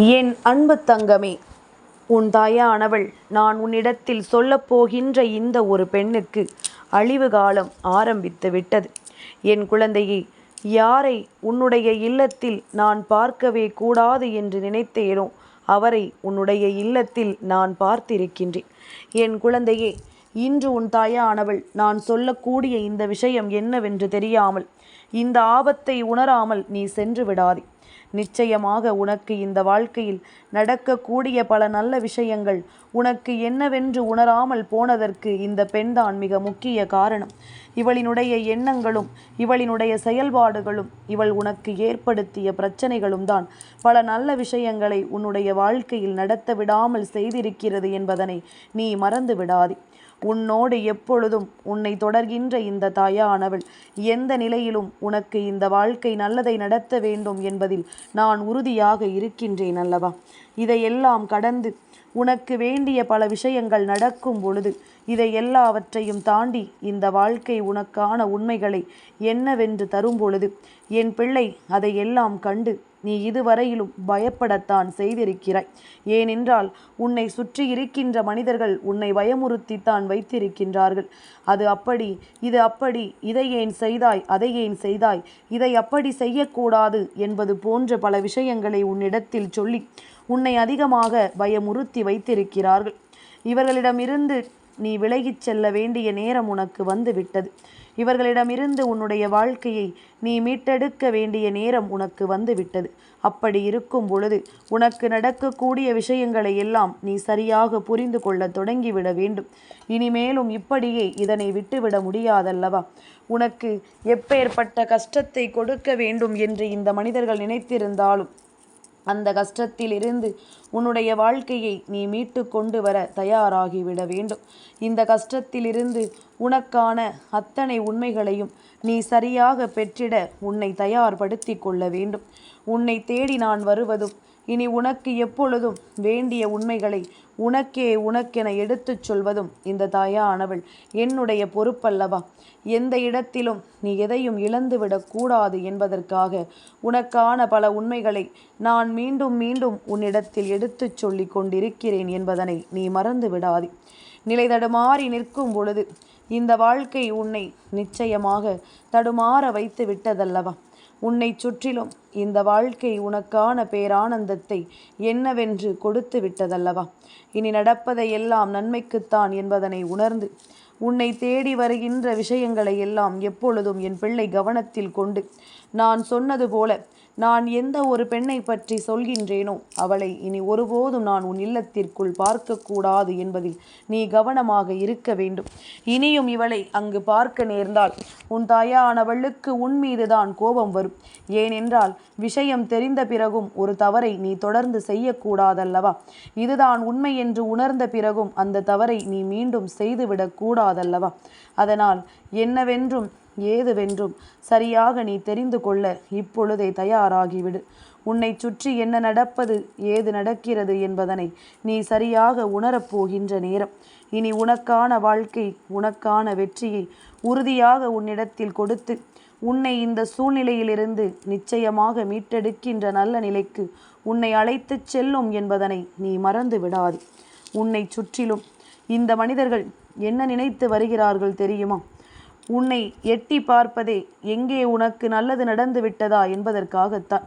என் அன்பு தங்கமே உன் தாயானவள் நான் உன்னிடத்தில் சொல்லப் போகின்ற இந்த ஒரு பெண்ணுக்கு அழிவு காலம் ஆரம்பித்து விட்டது. என் குழந்தையே யாரை உன்னுடைய இல்லத்தில் நான் பார்க்கவே கூடாது என்று நினைத்தேனோ அவரை உன்னுடைய இல்லத்தில் நான் பார்த்திருக்கின்றேன். என் குழந்தையே இன்று உன் தாயானவள் நான் சொல்லக்கூடிய இந்த விஷயம் என்னவென்று தெரியாமல் இந்த ஆபத்தை உணராமல் நீ சென்று விடாதே. நிச்சயமாக உனக்கு இந்த வாழ்க்கையில் நடக்கக்கூடிய பல நல்ல விஷயங்கள் உனக்கு என்னவென்று உணராமல் போனதற்கு இந்த பெண்தான் மிக முக்கிய காரணம். இவளினுடைய எண்ணங்களும் இவளினுடைய செயல்பாடுகளும் இவள் உனக்கு ஏற்படுத்திய பிரச்சனைகளும் தான் பல நல்ல விஷயங்களை உன்னுடைய வாழ்க்கையில் நடத்த விடாமல் செய்திருக்கிறது என்பதனை நீ மறந்து விடாதே. உன்னோடு எப்பொழுதும் உன்னை தொடர்கின்ற இந்த தாயானவள் எந்த நிலையிலும் உனக்கு இந்த வாழ்க்கை நல்லதை நடத்த வேண்டும் என்பதில் நான் உறுதியாக இருக்கின்றேன் அல்லவா? இதையெல்லாம் கடந்து உனக்கு வேண்டிய பல விஷயங்கள் நடக்கும் பொழுது இதை எல்லாவற்றையும் தாண்டி இந்த வாழ்க்கை உனக்கான உண்மைகளை என்னவென்று தரும் பொழுது என் பிள்ளை அதையெல்லாம் கண்டு நீ இதுவரையிலும் பயப்படத்தான் செய்திருக்கிறாய். ஏனென்றால் உன்னை சுற்றி இருக்கின்ற மனிதர்கள் உன்னை பயமுறுத்தித்தான் வைத்திருக்கின்றார்கள். அது அப்படி இது அப்படி இதை ஏன் செய்தாய் அதை ஏன் செய்தாய் இதை அப்படி செய்யக்கூடாது என்பது போன்ற பல விஷயங்களை உன்னிடத்தில் சொல்லி உன்னை அதிகமாக பயமுறுத்தி வைத்திருக்கிறார்கள். இவர்களிடமிருந்து நீ விலகிச் செல்ல வேண்டிய நேரம் உனக்கு வந்துவிட்டது. இவர்களிடமிருந்து உன்னுடைய வாழ்க்கையை நீ மீட்டெடுக்க வேண்டிய நேரம் உனக்கு வந்துவிட்டது. அப்படி இருக்கும் பொழுது உனக்கு நடக்கக்கூடிய விஷயங்களை எல்லாம் நீ சரியாக புரிந்து கொள்ள தொடங்கிவிட வேண்டும். இனிமேலும் இப்படியே இதனை விட்டுவிட முடியாதல்லவா? உனக்கு எப்பேற்பட்ட கஷ்டத்தை கொடுக்க வேண்டும் என்று இந்த மனிதர்கள் நினைத்திருந்தாலும் அந்த கஷ்டத்திலிருந்து உன்னுடைய வாழ்க்கையை நீ மீட்டு கொண்டு வர தயாராகிவிட வேண்டும். இந்த கஷ்டத்திலிருந்து உனக்கான அத்தனை உண்மைகளையும் நீ சரியாக பெற்றிட உன்னை தயார்படுத்தி கொள்ள வேண்டும். உன்னை தேடி நான் வருவதும் இனி உனக்கு எப்பொழுதும் வேண்டிய உண்மைகளை உனக்கே உனக்கென எடுத்துச் சொல்வதும் இந்த தாயானவள் என்னுடைய பொறுப்பல்லவா? எந்த இடத்திலும் நீ எதையும் இழந்துவிடக் கூடாது என்பதற்காக உனக்கான பல உண்மைகளை நான் மீண்டும் மீண்டும் உன்னிடத்தில் எடுத்துச் சொல்லிக் கொண்டிருக்கிறேன் என்பதனை நீ மறந்து விடாதே. நிலை தடுமாறி நிற்கும் பொழுது இந்த வாழ்க்கை உன்னை நிச்சயமாக தடுமாற வைத்து விட்டதல்லவா? உன்னை சுற்றிலும் இந்த வாழ்க்கை உனக்கான பேரானந்தத்தை என்னவென்று கொடுத்து விட்டதல்லவா? இனி நடப்பதை எல்லாம் நன்மைக்குத்தான் என்பதனை உணர்ந்து உன்னை தேடி வருகின்ற விஷயங்களை எல்லாம் எப்பொழுதும் என் பிள்ளை கவனத்தில் கொண்டு. நான் சொன்னது போல நான் எந்த ஒரு பெண்ணை பற்றி சொல்கின்றேனோ அவளை இனி ஒருபோதும் நான் உன் இல்லத்திற்குள் பார்க்கக்கூடாது என்பதில் நீ கவனமாக இருக்க வேண்டும். இனியும் இவளை அங்கு பார்க்க நேர்ந்தால் உன் தாயானவளுக்கு உன் மீதுதான் கோபம் வரும். ஏனென்றால் விஷயம் தெரிந்த பிறகும் ஒரு தவறை நீ தொடர்ந்து செய்யக்கூடாதல்லவா? இதுதான் உண்மை என்று உணர்ந்த பிறகும் அந்த தவறை நீ மீண்டும் செய்துவிடக் கூடாதல்லவா அதனால் என்னவென்றும் ஏதுவென்றும் சரியாக நீ தெரிந்து கொள்ள இப்பொழுதே தயாராகிவிடு. உன்னை சுற்றி என்ன நடப்பது ஏது நடக்கிறது என்பதனை நீ சரியாக உணரப்போகின்ற நேரம். இனி உனக்கான வாழ்க்கை உனக்கான வெற்றியை உறுதியாக உன்னிடத்தில் கொடுத்து உன்னை இந்த சூழ்நிலையிலிருந்து நிச்சயமாக மீட்டெடுக்கின்ற நல்ல நிலைக்கு உன்னை அழைத்துச் செல்லும் என்பதனை நீ மறந்து விடாது. உன்னை சுற்றிலும் இந்த மனிதர்கள் என்ன நினைத்து வருகிறார்கள் தெரியுமா? உன்னை எட்டி பார்ப்பதே எங்கே உனக்கு நல்லது நடந்து விட்டதா என்பதற்காகத்தான்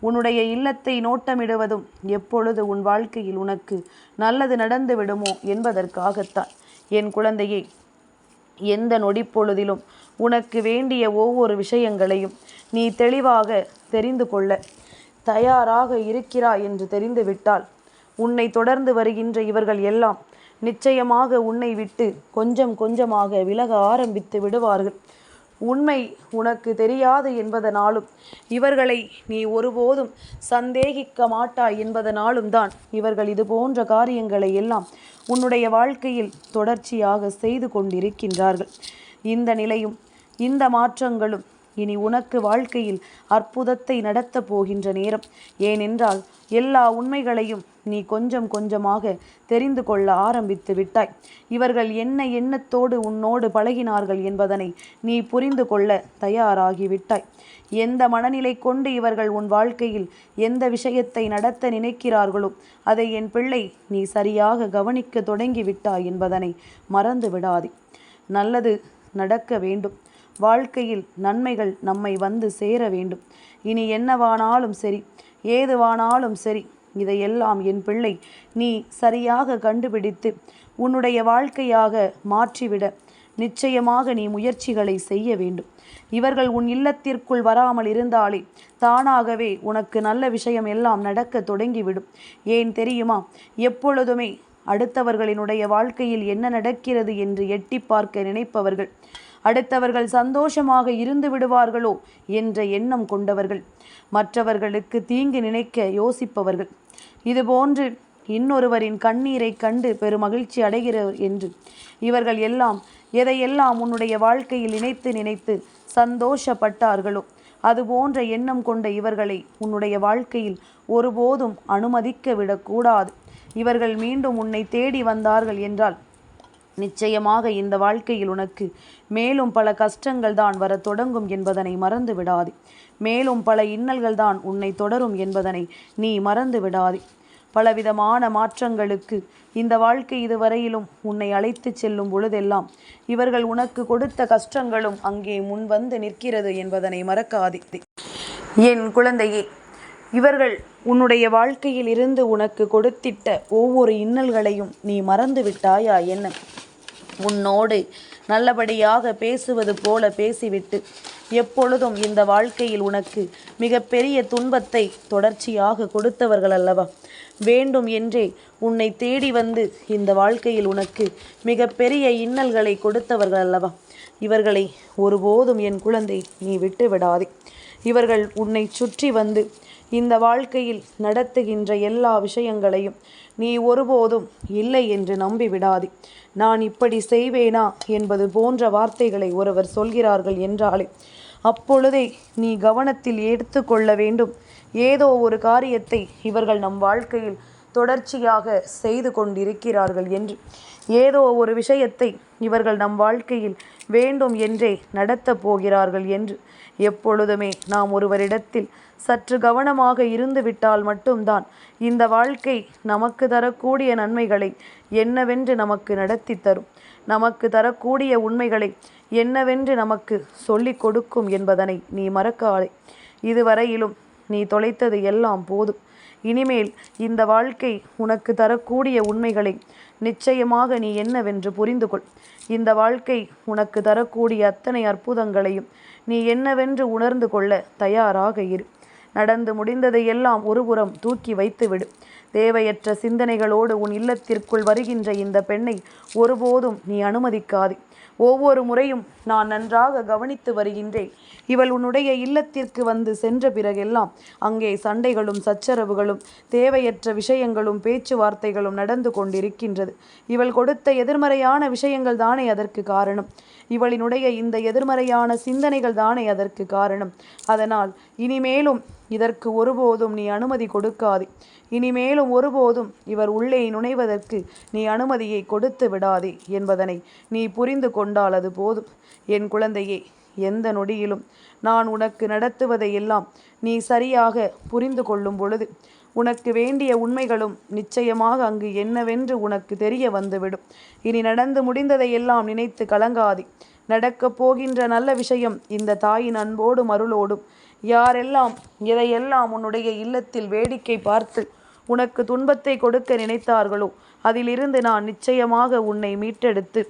உன்னுடைய இல்லத்தை நோட்டமிடுவதும் எப்பொழுது உன் வாழ்க்கையில் உனக்கு நல்லது நடந்து விடுமோ என்பதற்காகத்தான் என் குழந்தையை எந்த நொடிப்பொழுதிலும் உனக்கு வேண்டிய ஒவ்வொரு விஷயங்களையும் நீ தெளிவாக தெரிந்து கொள்ள. தயாராக இருக்கிறாய் என்று தெரிந்துவிட்டால் உன்னை தொடர்ந்து வருகின்ற இவர்கள் எல்லாம் நிச்சயமாக உன்னை விட்டு கொஞ்சம் கொஞ்சமாக விலக ஆரம்பித்து விடுவார்கள். உண்மை உனக்கு தெரியாது என்பதனாலும் இவர்களை நீ ஒருபோதும் சந்தேகிக்க மாட்டாய் என்பதனாலும் தான் இவர்கள் இது போன்ற காரியங்களை எல்லாம் உன்னுடைய வாழ்க்கையில் தொடர்ச்சியாக செய்து கொண்டிருக்கின்றார்கள். இந்த நிலையும் இந்த மாற்றங்களும் இனி உனக்கு வாழ்க்கையில் அற்புதத்தை நடத்தப் போகின்ற நேரம். ஏனென்றால் எல்லா உண்மைகளையும் நீ கொஞ்சம் கொஞ்சமாக தெரிந்து கொள்ள ஆரம்பித்து விட்டாய். இவர்கள் என்ன எண்ணத்தோடு உன்னோடு பழகினார்கள் என்பதனை நீ புரிந்து கொள்ள தயாராகிவிட்டாய் எந்த மனநிலை கொண்டு இவர்கள் உன் வாழ்க்கையில் எந்த விஷயத்தை நடத்த நினைக்கிறார்களோ அதை என் பிள்ளை நீ சரியாக கவனிக்க தொடங்கிவிட்டாய் என்பதனை மறந்து விடாதே நல்லது நடக்க வேண்டும். வாழ்க்கையில் நன்மைகள் நம்மை வந்து சேர வேண்டும். இனி என்னவானாலும் சரி ஏதுவானாலும் சரி இதையெல்லாம் என் பிள்ளை நீ சரியாக கண்டுபிடித்து உன்னுடைய வாழ்க்கையாக மாற்றிவிட நிச்சயமாக நீ முயற்சிகளை செய்ய வேண்டும். இவர்கள் உன் இல்லத்திற்குள் வராமல் இருந்தாலே தானாகவே உனக்கு நல்ல விஷயம் எல்லாம் நடக்க தொடங்கிவிடும். ஏன் தெரியுமா? எப்பொழுதுமே அடுத்தவர்களினுடைய வாழ்க்கையில் என்ன நடக்கிறது என்று எட்டி பார்க்க நினைப்பவர்கள் அடுத்தவர்கள் சந்தோஷமாக இருந்து விடுவார்களோ என்ற எண்ணம் கொண்டவர்கள். மற்றவர்களுக்கு தீங்கு நினைக்க யோசிப்பவர்கள். இதுபோன்று இன்னொருவரின் கண்ணீரை கண்டு பெருமகிழ்ச்சி அடைகிறவர் என்று. இவர்கள் எல்லாம் எதையெல்லாம் உன்னுடைய வாழ்க்கையில் நினைத்து நினைத்து சந்தோஷப்பட்டார்களோ அது போன்ற எண்ணம் கொண்ட இவர்களை உன்னுடைய வாழ்க்கையில் ஒருபோதும் அனுமதிக்க விடக்கூடாது. இவர்கள் மீண்டும் உன்னை தேடி வந்தார்கள் என்றால் நிச்சயமாக இந்த வாழ்க்கையில் உனக்கு மேலும் பல கஷ்டங்கள் தான் வரத் தொடங்கும் என்பதனை மறந்து விடாதே. மேலும் பல இன்னல்கள் தான் உன்னை தொடரும் என்பதனை நீ மறந்து விடாதே. பலவிதமான மாற்றங்களுக்கு இந்த வாழ்க்கை இதுவரையிலும் உன்னை அழைத்து செல்லும் பொழுதெல்லாம் இவர்கள் உனக்கு கொடுத்த கஷ்டங்களும் அங்கே முன் வந்து நிற்கிறது என்பதனை மறக்காதே. என் குழந்தையே இவர்கள் உன்னுடைய வாழ்க்கையில் இருந்து உனக்கு கொடுத்திட்ட ஒவ்வொரு இன்னல்களையும் நீ மறந்து விட்டாயா என்ன? உன்னோடு நல்லபடியாக பேசுவது போல பேசிவிட்டு எப்பொழுதும் இந்த வாழ்க்கையில் உனக்கு மிகப்பெரிய துன்பத்தை தொடர்ச்சியாக கொடுத்தவர்கள் அல்லவா? வேண்டும் என்றே உன்னை தேடி வந்து இந்த வாழ்க்கையில் உனக்கு மிகப்பெரிய இன்னல்களை கொடுத்தவர்கள் அல்லவா? இவர்களை ஒருபோதும் என் குழந்தை நீ விட்டு விடாதே இவர்கள் உன்னை சுற்றி வந்து இந்த வாழ்க்கையில் நடத்துகின்ற எல்லா விஷயங்களையும் நீ ஒருபோதும் இல்லை என்று நம்பிவிடாதே. நான் இப்படி செய்வேனா என்பது போன்ற வார்த்தைகளை ஒருவர் சொல்கிறார்கள் என்றாலே அப்பொழுதே நீ கவனத்தில் எடுத்துக்கொள்ள வேண்டும். ஏதோ ஒரு காரியத்தை இவர்கள் நம் வாழ்க்கையில் தொடர்ச்சியாக செய்து கொண்டிருக்கிறார்கள் என்று. ஏதோ ஒரு விஷயத்தை இவர்கள் நம் வாழ்க்கையில் வேண்டும் என்றே நடத்தப் போகிறார்கள் என்று. எப்பொழுதுமே நாம் ஒருவரிடத்தில் சற்று கவனமாக இருந்துவிட்டால் மட்டும்தான் இந்த வாழ்க்கை நமக்கு தரக்கூடிய நன்மைகளை என்னவென்று நமக்கு நடத்தி தரும். நமக்கு தரக்கூடிய உண்மைகளை என்னவென்று நமக்கு சொல்லிக் கொடுக்கும் என்பதனை நீ மறக்காதே. இதுவரையிலும் நீ தொலைத்தது எல்லாம் போதும். இனிமேல் இந்த வாழ்க்கை உனக்கு தரக்கூடிய உண்மைகளை நிச்சயமாக நீ என்னவென்று புரிந்து கொள். இந்த வாழ்க்கை உனக்கு தரக்கூடிய அத்தனை அற்புதங்களையும் நீ என்னவென்று உணர்ந்து கொள்ள தயாராக இரு. நடந்து முடிந்ததை எல்லாம் ஒருபுறம் தூக்கி வைத்துவிடு. தேவையற்ற சிந்தனைகளோடு உன் இல்லத்திற்குள் வருகின்ற இந்த பெண்ணை ஒருபோதும் நீ அனுமதிக்காதே. ஒவ்வொரு முறையும் நான் நன்றாக கவனித்து வருகின்றேன். இவள் உன்னுடைய இல்லத்திற்கு வந்து சென்ற பிறகெல்லாம் அங்கே சண்டைகளும் சச்சரவுகளும் தேவையற்ற விஷயங்களும் பேச்சுவார்த்தைகளும் நடந்து கொண்டிருக்கின்றது. இவள் கொடுத்த எதிர்மறையான விஷயங்கள் தானே அதற்கு காரணம். இவளினுடைய இந்த எதிர்மறையான சிந்தனைகள் தானே அதற்கு காரணம். அதனால் இனிமேலும் இதற்கு ஒருபோதும் நீ அனுமதி கொடுக்காதே. இனிமேலும் ஒருபோதும் இவர் உள்ளே நுழைவதற்கு நீ அனுமதியை கொடுத்து விடாதே என்பதனை நீ புரிந்து கொண்டால் அது போதும். என் குழந்தையே எந்த நொடியிலும் நான் உனக்கு நடத்துவதை எல்லாம் நீ சரியாக புரிந்து கொள்ளும் பொழுது உனக்கு வேண்டிய உண்மைகளும் நிச்சயமாக அங்கு என்னவென்று உனக்கு தெரிய வந்துவிடும். இனி நடந்து முடிந்ததை எல்லாம் நினைத்து கலங்காதே. நடக்கப் போகின்ற நல்ல விஷயம் இந்த தாயின் அன்போடும் அருளோடும் யாரெல்லாம் எதையெல்லாம் உன்னுடைய இல்லத்தில் வேடிக்கை பார்த்து உனக்கு துன்பத்தை கொடுக்க நினைத்தார்களோ அதிலிருந்து நான் நிச்சயமாக உன்னை மீட்டெடுத்து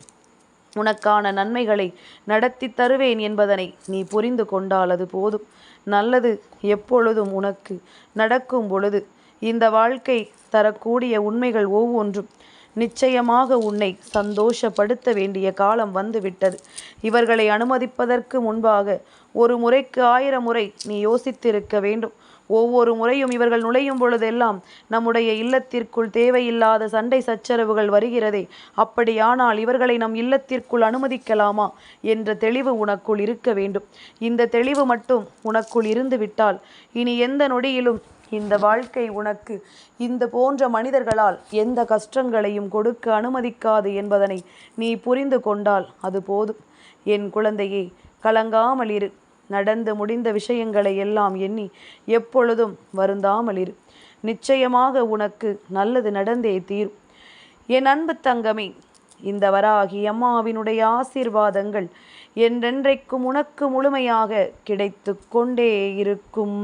உனக்கான நன்மைகளை நடத்தி தருவேன் என்பதனை நீ புரிந்து கொண்டால் அது போதும். நல்லது எப்பொழுதும் உனக்கு நடக்கும் பொழுது இந்த வாழ்க்கை தரக்கூடிய உண்மைகள் ஒவ்வொன்றும் நிச்சயமாக உன்னை சந்தோஷப்படுத்த வேண்டிய காலம் வந்துவிட்டது. இவர்களை அனுமதிப்பதற்கு முன்பாக ஒரு முறைக்கு ஆயிரம் முறை நீ யோசித்திருக்க வேண்டும். ஒவ்வொரு முறையும் இவர்கள் நுழையும் பொழுதெல்லாம் நம்முடைய இல்லத்திற்குள் தேவையில்லாத சண்டை சச்சரவுகள் வருகிறதே. அப்படியானால் இவர்களை நம் இல்லத்திற்குள் அனுமதிக்கலாமா என்ற தெளிவு உனக்குள் இருக்க வேண்டும். இந்த தெளிவு மட்டும் உனக்குள் இருந்து விட்டால் இனி எந்த நொடியிலும் இந்த வாழ்க்கை உனக்கு இந்த போன்ற மனிதர்களால் எந்த கஷ்டங்களையும் கொடுக்க அனுமதிக்காது என்பதனை நீ புரிந்து கொண்டால் அது போதும். என் குழந்தையே கலங்காமல் இரு. நடந்து முடிந்த விஷயங்களை எல்லாம் எண்ணி எப்பொழுதும் வருந்தாமல் இரு. நிச்சயமாக உனக்கு நல்லது நடந்தே தீரும். என் அன்பு தங்கமே இந்த வராகி அம்மாவினுடைய ஆசீர்வாதங்கள் என்றென்றைக்கும் உனக்கு முழுமையாக கிடைத்து கொண்டே இருக்கும்.